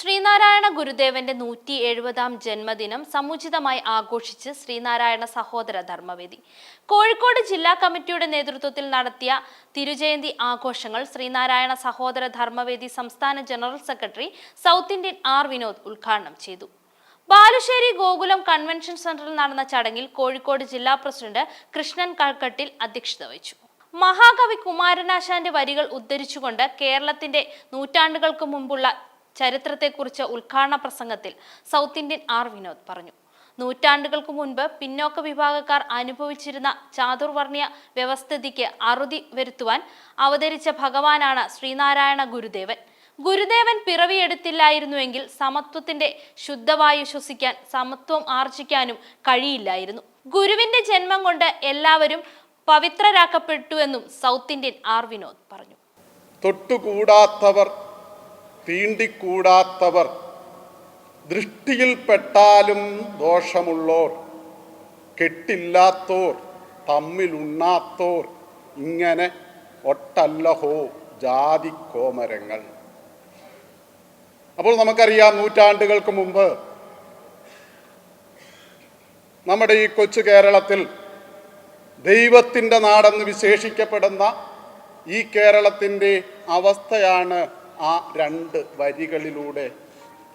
ശ്രീനാരായണ ഗുരുദേവന്റെ നൂറ്റി എഴുപതാം ജന്മദിനം സമുചിതമായി ആഘോഷിച്ച് ശ്രീനാരായണ സഹോദര ധർമ്മവേദി. കോഴിക്കോട് ജില്ലാ കമ്മിറ്റിയുടെ നേതൃത്വത്തിൽ നടത്തിയ തിരുജയന്തി ആഘോഷങ്ങൾ ശ്രീനാരായണ സഹോദര ധർമ്മവേദി സംസ്ഥാന general secretary South Indian R Vinod ഉദ്ഘാടനം ചെയ്തു. ബാലുശ്ശേരി ഗോകുലം കൺവെൻഷൻ സെന്ററിൽ നടന്ന ചടങ്ങിൽ കോഴിക്കോട് ജില്ലാ പ്രസിഡന്റ് കൃഷ്ണൻ കൽക്കട്ടിൽ അധ്യക്ഷത വഹിച്ചു. മഹാകവി കുമാരനാശാന്റെ വരികൾ ഉദ്ധരിച്ചുകൊണ്ട് കേരളത്തിന്റെ നൂറ്റാണ്ടുകൾക്ക് മുമ്പുള്ള ചരിത്രത്തെക്കുറിച്ച് ഉദ്ഘാടന പ്രസംഗത്തിൽ സൗത്ത് ഇന്ത്യൻ ആർ വിനോദ് പറഞ്ഞു. നൂറ്റാണ്ടുകൾക്ക് മുൻപ് പിന്നോക്ക വിഭാഗക്കാർ അനുഭവിച്ചിരുന്ന ചാതുർവർണയ വ്യവസ്ഥിതിക്ക് അറുതി വരുത്തുവാൻ അവതരിച്ച ഭഗവാനാണ് ശ്രീനാരായണ ഗുരുദേവൻ. ഗുരുദേവൻ പിറവിയെടുത്തില്ലായിരുന്നുവെങ്കിൽ സമത്വത്തിന്റെ ശുദ്ധവായു ശ്വസിക്കാൻ സമത്വം ആർജിക്കാനും കഴിയില്ലായിരുന്നു. ഗുരുവിന്റെ ജന്മം കൊണ്ട് എല്ലാവരും പവിത്രരാക്കപ്പെട്ടുവെന്നും സൗത്ത് ഇന്ത്യൻ ആർ വിനോദ് പറഞ്ഞു. തൊട്ടുകൂടാത്തവർ തീണ്ടിക്കൂടാത്തവർ ദൃഷ്ടിയിൽപ്പെട്ടാലും ദോഷമുള്ളോർ കെട്ടില്ലാത്തോർ തമ്മിലുണ്ണാത്തോർ ഇങ്ങനെ ഒട്ടല്ലഹോ ജാതി കോമരങ്ങൾ. അപ്പോൾ നമുക്കറിയാം നൂറ്റാണ്ടുകൾക്ക് മുമ്പ് നമ്മുടെ ഈ കൊച്ചു കേരളത്തിൽ ദൈവത്തിന്റെ നാടെന്ന് വിശേഷിക്കപ്പെടുന്ന ഈ കേരളത്തിന്റെ അവസ്ഥയാണ് ആ രണ്ട് വരികളിലൂടെ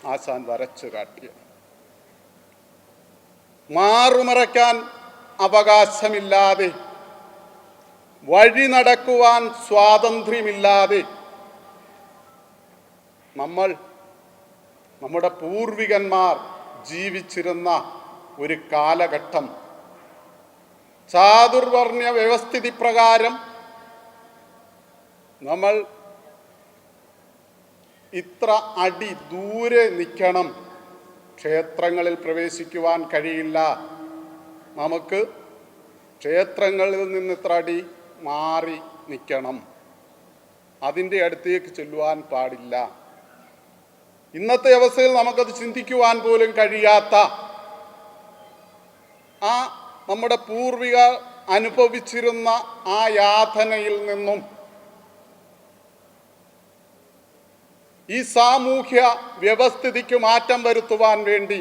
ആശാൻ വരച്ചു കാട്ടിയത് മാറുമറയ്ക്കാൻ അവകാശമില്ലാതെ വഴി നടക്കുവാൻ സ്വാതന്ത്ര്യമില്ലാതെ നമ്മൾ നമ്മുടെ പൂർവികന്മാർ ജീവിച്ചിരുന്ന ഒരു കാലഘട്ടം. ചാതുർവർണ വ്യവസ്ഥിതി പ്രകാരം നമ്മൾ ഇത്ര അടി ദൂരെ നിൽക്കണം. ക്ഷേത്രങ്ങളിൽ പ്രവേശിക്കുവാൻ കഴിയില്ല. നമുക്ക് ക്ഷേത്രങ്ങളിൽ നിന്ന് ഇത്ര അടി മാറി നിൽക്കണം. അതിന്റെ അടുത്തേക്ക് ചെല്ലുവാൻ പാടില്ല. ഇന്നത്തെ അവസ്ഥയിൽ നമുക്കത് ചിന്തിക്കുവാൻ പോലും കഴിയാത്ത ആ നമ്മുടെ പൂർവിക അനുഭവിച്ചിരുന്ന ആ യാതനയിൽ നിന്നും ഈ സാമൂഹ്യ വ്യവസ്ഥിതിക്ക് മാറ്റം വരുത്തുവാൻ വേണ്ടി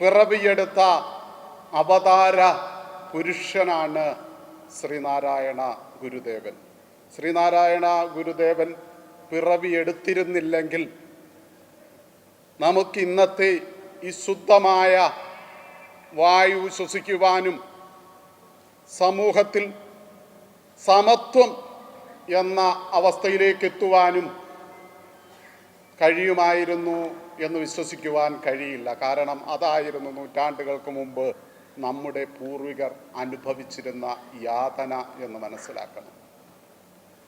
പിറവിയെടുത്ത അവതാര പുരുഷനാണ് ശ്രീനാരായണ ഗുരുദേവൻ. ശ്രീനാരായണ ഗുരുദേവൻ പിറവിയെടുത്തിരുന്നില്ലെങ്കിൽ നമുക്ക് ഇന്നത്തെ ഈ ശുദ്ധമായ വായു ശ്വസിക്കുവാനും സമൂഹത്തിൽ സമത്വം എന്ന അവസ്ഥയിലേക്ക് എത്തുവാനും കഴിയുമായിരുന്നു എന്ന് വിശ്വസിക്കുവാൻ കഴിയില്ല. കാരണം അതായിരുന്നു നൂറ്റാണ്ടുകൾക്ക് മുമ്പ് നമ്മുടെ പൂർവികർ അനുഭവിച്ചിരുന്ന യാതന എന്ന് മനസ്സിലാക്കണം.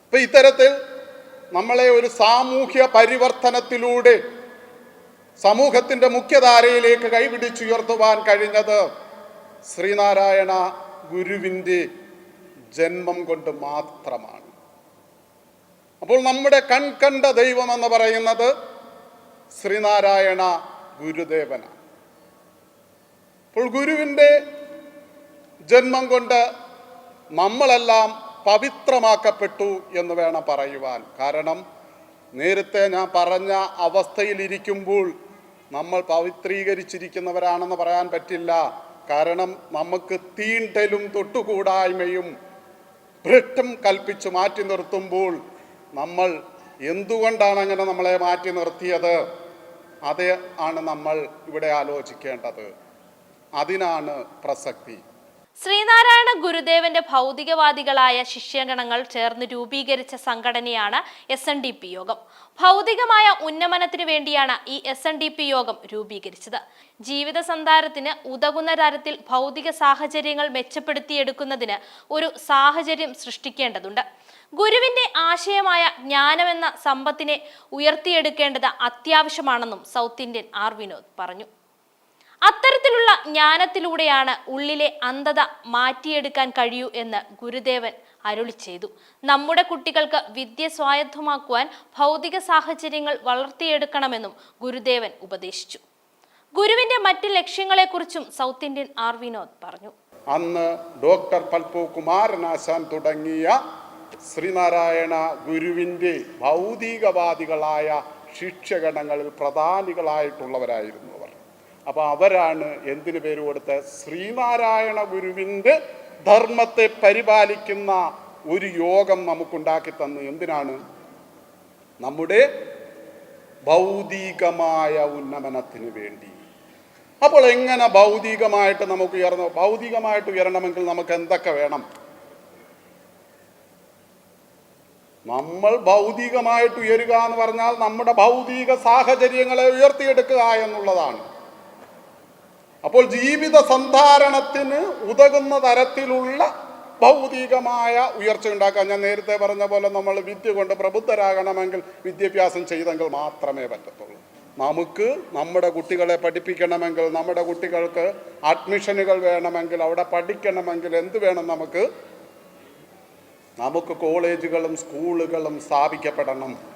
അപ്പൊ ഇത്തരത്തിൽ നമ്മളെ ഒരു സാമൂഹ്യ പരിവർത്തനത്തിലൂടെ സമൂഹത്തിന്റെ മുഖ്യധാരയിലേക്ക് കൈപിടിച്ചുയർത്തുവാൻ കഴിഞ്ഞത് ശ്രീനാരായണ ഗുരുവിന്റെ ജന്മം കൊണ്ട് മാത്രമാണ്. അപ്പോൾ നമ്മുടെ കൺകണ്ട ദൈവം എന്ന് പറയുന്നത് ശ്രീനാരായണ ഗുരുദേവനാണ്. അപ്പോൾ ഗുരുവിന്റെ ജന്മം കൊണ്ട് നമ്മളെല്ലാം പവിത്രമാക്കപ്പെട്ടു എന്ന് വേണം പറയുവാൻ. കാരണം നേരത്തെ ഞാൻ പറഞ്ഞ അവസ്ഥയിലിരിക്കുമ്പോൾ നമ്മൾ പവിത്രീകരിച്ചിരിക്കുന്നവരാണെന്ന് പറയാൻ പറ്റില്ല. കാരണം നമുക്ക് തീണ്ടലും തൊട്ടുകൂടായ്മയും ബ്രിട്ടും കൽപ്പിച്ചു മാറ്റി നിർത്തുമ്പോൾ നമ്മൾ എന്തുകൊണ്ടാണ് അങ്ങനെ നമ്മളെ മാറ്റി നിർത്തിയത്? അത് ആണ് നമ്മൾ ഇവിടെ ആലോചിക്കേണ്ടത്. അതിനാണ് പ്രസക്തി. ശ്രീനാരായണ ഗുരുദേവന്റെ ഭൗതികവാദികളായ ശിഷ്യഗണങ്ങൾ ചേർന്ന് രൂപീകരിച്ച സംഘടനയാണ് എസ് എൻ ഡി പി യോഗം. ഭൗതികമായ ഉന്നമനത്തിനു വേണ്ടിയാണ് ഈ എസ് എൻ ഡി പി യോഗം രൂപീകരിച്ചത്. ജീവിത സന്താരത്തിന് ഉതകുന്ന തരത്തിൽ ഭൗതിക സാഹചര്യങ്ങൾ മെച്ചപ്പെടുത്തിയെടുക്കുന്നതിന് ഒരു സാഹചര്യം സൃഷ്ടിക്കേണ്ടതുണ്ട്. ഗുരുവിന്റെ ആശയമായ ജ്ഞാനമെന്ന സമ്പത്തിനെ ഉയർത്തിയെടുക്കേണ്ടത് അത്യാവശ്യമാണെന്നും സൗത്ത് ഇന്ത്യൻ ആർ വിനോദ് പറഞ്ഞു. അത്തരത്തിലുള്ള ജ്ഞാനത്തിലൂടെയാണ് ഉള്ളിലെ അന്ധത മാറ്റിയെടുക്കാൻ കഴിയൂ എന്ന് ഗുരുദേവൻ അരുളി ചെയ്തു. നമ്മുടെ കുട്ടികൾക്ക് വിദ്യ സ്വായത്തമാക്കുവാൻ ഭൗതിക സാഹചര്യങ്ങൾ വളർത്തിയെടുക്കണമെന്നും ഗുരുദേവൻ ഉപദേശിച്ചു. ഗുരുവിന്റെ മറ്റ് ലക്ഷ്യങ്ങളെക്കുറിച്ചും സൗത്ത് ഇന്ത്യൻ ആർ വിനോദ് പറഞ്ഞു. അന്ന് ഡോക്ടർ പൽപു കുമാരനാശാൻ തുടങ്ങിയ ശ്രീനാരായണ ഗുരുവിന്റെ ഭൗതികവാദികളായ ശിക്ഷഗണങ്ങളിൽ പ്രധാനികളായിട്ടുള്ളവരായിരുന്നു അവർ. അപ്പോൾ അവരാണ് എന്തിനു പേര് കൊടുത്ത ശ്രീനാരായണ ഗുരുവിന്റെ ധർമ്മത്തെ പരിപാലിക്കുന്ന ഒരു യോഗം നമുക്കുണ്ടാക്കി തന്നു. എന്തിനാണ്? നമ്മുടെ ഭൗതികമായ ഉന്നമനത്തിന് വേണ്ടി. അപ്പോൾ എങ്ങനെ ഭൗതികമായിട്ട് നമുക്ക് ഉയർന്നു ഭൗതികമായിട്ട് ഉയരണമെങ്കിൽ നമുക്ക് എന്തൊക്കെ വേണം? നമ്മൾ ഭൗതികമായിട്ട് ഉയരുക എന്ന് പറഞ്ഞാൽ നമ്മുടെ ഭൗതിക സാഹചര്യങ്ങളെ ഉയർത്തിയെടുക്കുക എന്നുള്ളതാണ്. അപ്പോൾ ജീവിത സന്ധാരണത്തിന് ഉതകുന്ന തരത്തിലുള്ള ഭൗതികമായ ഉയർച്ച ഉണ്ടാക്കാൻ ഞാൻ നേരത്തെ പറഞ്ഞ പോലെ നമ്മൾ വിദ്യ കൊണ്ട് പ്രബുദ്ധരാകണമെങ്കിൽ വിദ്യാഭ്യാസം ചെയ്തെങ്കിൽ മാത്രമേ പറ്റത്തുള്ളൂ. നമുക്ക് നമ്മുടെ കുട്ടികളെ പഠിപ്പിക്കണമെങ്കിൽ നമ്മുടെ കുട്ടികൾക്ക് അഡ്മിഷനുകൾ വേണമെങ്കിൽ അവിടെ പഠിക്കണമെങ്കിൽ എന്ത് വേണം നമുക്ക്? നമുക്ക് കോളേജുകളും സ്കൂളുകളും സ്ഥാപിക്കപ്പെടണം.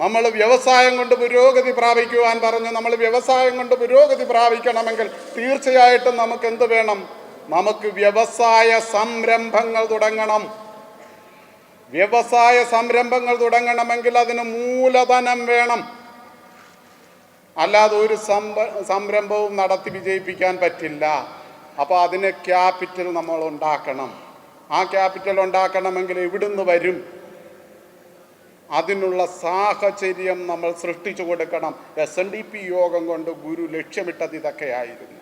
നമ്മൾ വ്യവസായം കൊണ്ട് പുരോഗതി പ്രാപിക്കുവാൻ പറഞ്ഞു നമ്മൾ വ്യവസായം കൊണ്ട് പുരോഗതി പ്രാപിക്കണമെങ്കിൽ തീർച്ചയായിട്ടും നമുക്ക് എന്ത് വേണം? നമുക്ക് വ്യവസായ സംരംഭങ്ങൾ തുടങ്ങണം. വ്യവസായ സംരംഭങ്ങൾ തുടങ്ങണമെങ്കിൽ അതിന് മൂലധനം വേണം. അല്ലാതെ ഒരു സംരംഭവും നടത്തി വിജയിപ്പിക്കാൻ പറ്റില്ല. അപ്പോൾ അതിന് ക്യാപിറ്റൽ നമ്മൾ ഉണ്ടാക്കണം. ആ ക്യാപിറ്റൽ ഉണ്ടാക്കണമെങ്കിൽ എവിടുന്ന് വരും? അതിനുള്ള സാഹചര്യം നമ്മൾ സൃഷ്ടിച്ചു കൊടുക്കണം. എസ് എൻ ഡി പി യോഗം കൊണ്ട് ഗുരു ലക്ഷ്യമിട്ടത് ഇതൊക്കെയായിരുന്നു.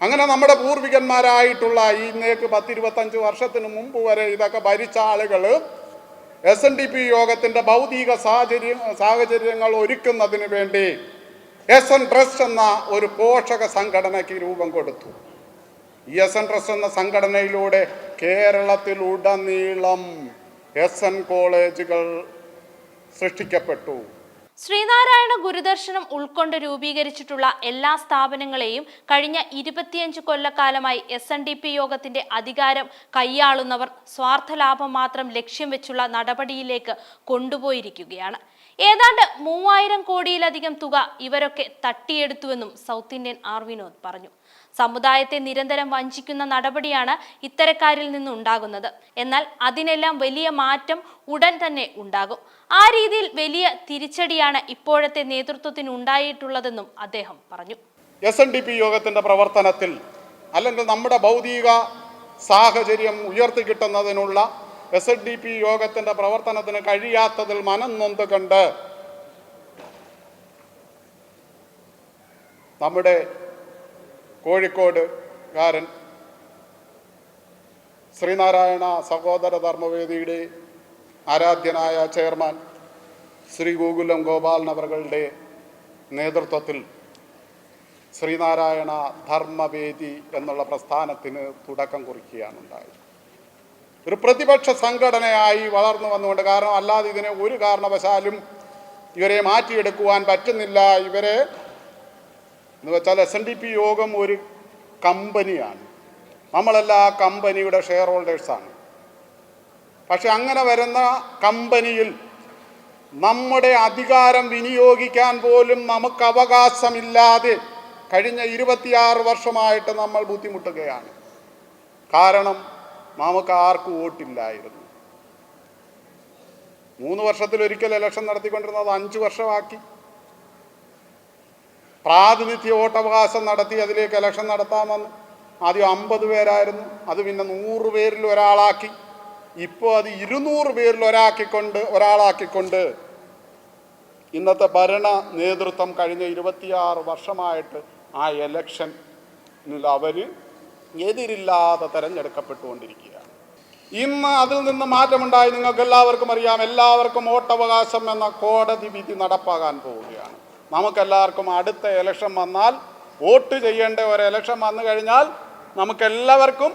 അങ്ങനെ നമ്മുടെ പൂർവികന്മാരായിട്ടുള്ള ഇന്നേക്ക് പത്തിരുപത്തഞ്ച് വർഷത്തിന് മുമ്പ് വരെ ഇതൊക്കെ ഭരിച്ച ആളുകൾ എസ് എൻ ഡി പി യോഗത്തിന്റെ ഭൗതിക സാഹചര്യം സാഹചര്യങ്ങൾ ഒരുക്കുന്നതിന് വേണ്ടി എസ് എൻ ട്രസ്റ്റ് എന്ന ഒരു പോഷക സംഘടനയ്ക്ക് രൂപം കൊടുത്തു. എസ് എൻ ട്രസ്റ്റ് എന്ന സംഘടനയിലൂടെ കേരളത്തിലുടനീളം എസ് എൻ കോളേജുകൾ സൃഷ്ടിക്കപ്പെട്ടു. ശ്രീനാരായണ ഗുരുദർശനം ഉൾക്കൊണ്ട് രൂപീകരിച്ചിട്ടുള്ള എല്ലാ സ്ഥാപനങ്ങളെയും കഴിഞ്ഞ ഇരുപത്തിയഞ്ച് കൊല്ലക്കാലമായി എസ് എൻ ഡി പി യോഗത്തിന്റെ അധികാരം കൈയാളുന്നവർ സ്വാർത്ഥലാഭം മാത്രം ലക്ഷ്യം വെച്ചുള്ള നടപടിയിലേക്ക് കൊണ്ടുപോയിരിക്കുകയാണ്. ഏതാണ്ട് മൂവായിരം കോടിയിലധികം തുക ഇവരൊക്കെ തട്ടിയെടുത്തുവെന്നും സൗത്ത് ഇന്ത്യൻ ആർ വിനോദ് പറഞ്ഞു. സമുദായത്തെ നിരന്തരം വഞ്ചിക്കുന്ന നടപടിയാണ് ഇത്തരക്കാരിൽ നിന്നുണ്ടാകുന്നത്. എന്നാൽ അതിനെല്ലാം വലിയ മാറ്റം ഉടൻ തന്നെ ഉണ്ടാകും. ആ രീതിയിൽ വലിയ തിരിച്ചടിയാണ് ഇപ്പോഴത്തെ നേതൃത്വത്തിന് ഉണ്ടായിട്ടുള്ളതെന്നും അദ്ദേഹം പറഞ്ഞു. എസ് എൻ ഡി പി യോഗത്തിന്റെ പ്രവർത്തനത്തിൽ അല്ലെങ്കിൽ നമ്മുടെ ഭൗതിക സാഹചര്യം ഉയർത്തി കിട്ടുന്നതിനുള്ള എസ് എൻ ഡി പി യോഗത്തിന്റെ പ്രവർത്തനത്തിന് കഴിയാത്തതിൽ മനം നൊന്ത് നമ്മുടെ കോഴിക്കോട് കാരൻ ശ്രീനാരായണ സഹോദര ധർമ്മവേദിയുടെ ആരാധ്യനായ ചെയർമാൻ ശ്രീ ഗോകുലം ഗോപാലൻ അവരുടെ നേതൃത്വത്തിൽ ശ്രീനാരായണ ധർമ്മവേദി എന്നുള്ള പ്രസ്ഥാനത്തിന് തുടക്കം കുറിക്കുകയാണ് ഉണ്ടായത്. ഒരു പ്രതിപക്ഷ സംഘടനയായി വളർന്നു വന്നുകൊണ്ട് കാരണം അല്ലാതെ ഇതിനെ ഒരു കാരണവശാലും ഇവരെ മാറ്റിയെടുക്കുവാൻ പറ്റുന്നില്ല. ഇവരെ എന്ന് വെച്ചാൽ എസ് എൻ ഡി പി യോഗം ഒരു കമ്പനിയാണ്. നമ്മളെല്ലാം ആ കമ്പനിയുടെ ഷെയർ ഹോൾഡേഴ്സാണ് പക്ഷെ അങ്ങനെ വരുന്ന കമ്പനിയിൽ നമ്മുടെ അധികാരം വിനിയോഗിക്കാൻ പോലും നമുക്ക് അവകാശമില്ലാതെ കഴിഞ്ഞ ഇരുപത്തിയാറ് വർഷമായിട്ട് നമ്മൾ ബുദ്ധിമുട്ടുകയാണ്. കാരണം നമുക്ക് ആർക്കും വോട്ടില്ലായിരുന്നു. മൂന്ന് വർഷത്തിലൊരിക്കൽ ഇലക്ഷൻ നടത്തിക്കൊണ്ടിരുന്നത് അഞ്ച് വർഷമാക്കി. പ്രാതിനിധ്യ വോട്ടവകാശം നടത്തി അതിലേക്ക് ഇലക്ഷൻ നടത്താമെന്ന് ആദ്യം അമ്പത് പേരായിരുന്നു. അത് പിന്നെ നൂറ് പേരിൽ ഒരാളാക്കി. ഇപ്പോൾ അത് ഇരുന്നൂറ് പേരിൽ ഒരാക്കിക്കൊണ്ട് ഒരാളാക്കിക്കൊണ്ട് ഇന്നത്തെ ഭരണ നേതൃത്വം കഴിഞ്ഞ ഇരുപത്തിയാറ് വർഷമായിട്ട് ആ എലക്ഷനിൽ അവർ എതിരില്ലാതെ തെരഞ്ഞെടുക്കപ്പെട്ടുകൊണ്ടിരിക്കുകയാണ്. ഇന്ന് അതിൽ നിന്ന് മാറ്റമുണ്ടായി. നിങ്ങൾക്ക് എല്ലാവർക്കും അറിയാം. എല്ലാവർക്കും വോട്ടവകാശം എന്ന കോടതി വിധി നടപ്പാകാൻ പോവുകയാണ് നമുക്കെല്ലാവർക്കും അടുത്ത ഇലക്ഷൻ വന്നാൽ വോട്ട് ചെയ്യേണ്ട ഒരു ഇലക്ഷൻ വന്നു കഴിഞ്ഞാൽ നമുക്കെല്ലാവർക്കും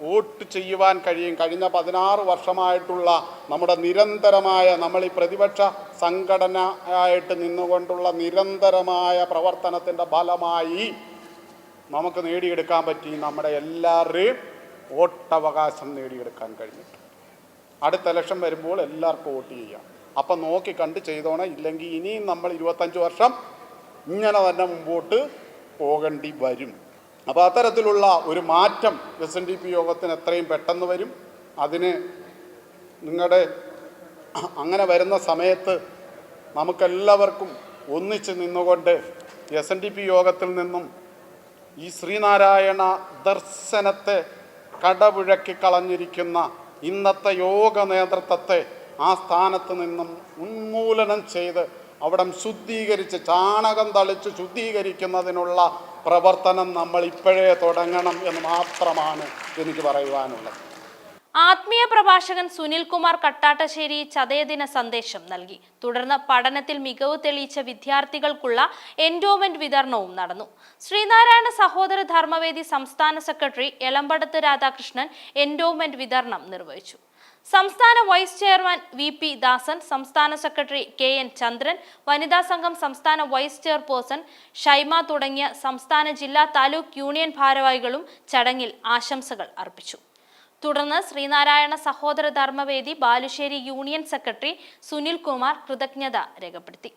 വോട്ട് ചെയ്യുവാൻ കഴിയും. കഴിഞ്ഞ പതിനാറ് വർഷമായിട്ടുള്ള നമ്മുടെ നിരന്തരമായ നമ്മൾ ഈ പ്രതിപക്ഷ സംഘടന ആയിട്ട് നിന്നുകൊണ്ടുള്ള നിരന്തരമായ പ്രവർത്തനത്തിന്റെ ഫലമായി നമുക്ക് നേടിയെടുക്കാൻ പറ്റി. നമ്മുടെ എല്ലാവരുടെയും വോട്ടവകാശം നേടിയെടുക്കാൻ കഴിഞ്ഞിട്ടുണ്ട്. അടുത്ത ഇലക്ഷൻ വരുമ്പോൾ എല്ലാവർക്കും വോട്ട് ചെയ്യാം. അപ്പം നോക്കി കണ്ട് ചെയ്തോണം. ഇല്ലെങ്കിൽ ഇനിയും നമ്മൾ ഇരുപത്തഞ്ച് വർഷം ഇങ്ങനെ തന്നെ മുമ്പോട്ട് പോകേണ്ടി വരും. അപ്പോൾ അത്തരത്തിലുള്ള ഒരു മാറ്റം എസ് എൻ ഡി പി യോഗത്തിന് എത്രയും പെട്ടെന്ന് വരും. അതിന് നിങ്ങളുടെ അങ്ങനെ വരുന്ന സമയത്ത് നമുക്കെല്ലാവർക്കും ഒന്നിച്ച് നിന്നുകൊണ്ട് എസ് എൻ ഡി പി യോഗത്തിൽ നിന്നും ഈ ശ്രീനാരായണ ദർശനത്തെ കടപുഴക്കി കളഞ്ഞിരിക്കുന്ന ഇന്നത്തെ യോഗ നേതൃത്വത്തെ ആ സ്ഥാനത്ത് നിന്നും ഉന്മൂലനം ചെയ്ത് അവിടം ശുദ്ധീകരിച്ച് ചാണകം തളിച്ച് ശുദ്ധീകരിക്കുന്നതിനുള്ള പ്രവർത്തനം നമ്മൾ ഇപ്പോഴേ തുടങ്ങണം എന്ന് മാത്രമാണ് എനിക്ക് പറയുവാനുള്ളത്. ആത്മീയ പ്രഭാഷകൻ സുനിൽകുമാർ കട്ടാട്ടശ്ശേരി ചതയദിന സന്ദേശം നൽകി. തുടർന്ന് പഠനത്തിൽ മികവ് തെളിയിച്ച വിദ്യാർത്ഥികൾക്കുള്ള എൻഡോമെന്റ് വിതരണവും നടന്നു. ശ്രീനാരായണ സഹോദര ധർമ്മവേദി സംസ്ഥാന സെക്രട്ടറി എളമ്പടത്ത് രാധാകൃഷ്ണൻ എൻഡോമെന്റ് വിതരണം നിർവഹിച്ചു. സംസ്ഥാന vice chairman V P Dasan സംസ്ഥാന സെക്രട്ടറി കെ എൻ ചന്ദ്രൻ വനിതാ സംഘം സംസ്ഥാന വൈസ് ചെയർപേഴ്സൺ ഷൈമ തുടങ്ങിയ സംസ്ഥാന ജില്ലാ താലൂക്ക് യൂണിയൻ ഭാരവാഹികളും ചടങ്ങിൽ ആശംസകൾ അർപ്പിച്ചു. തുടർന്ന് ശ്രീനാരായണ സഹോദര ധർമ്മവേദി ബാലുശ്ശേരി യൂണിയൻ സെക്രട്ടറി സുനിൽ കുമാർ കൃതജ്ഞത രേഖപ്പെടുത്തി.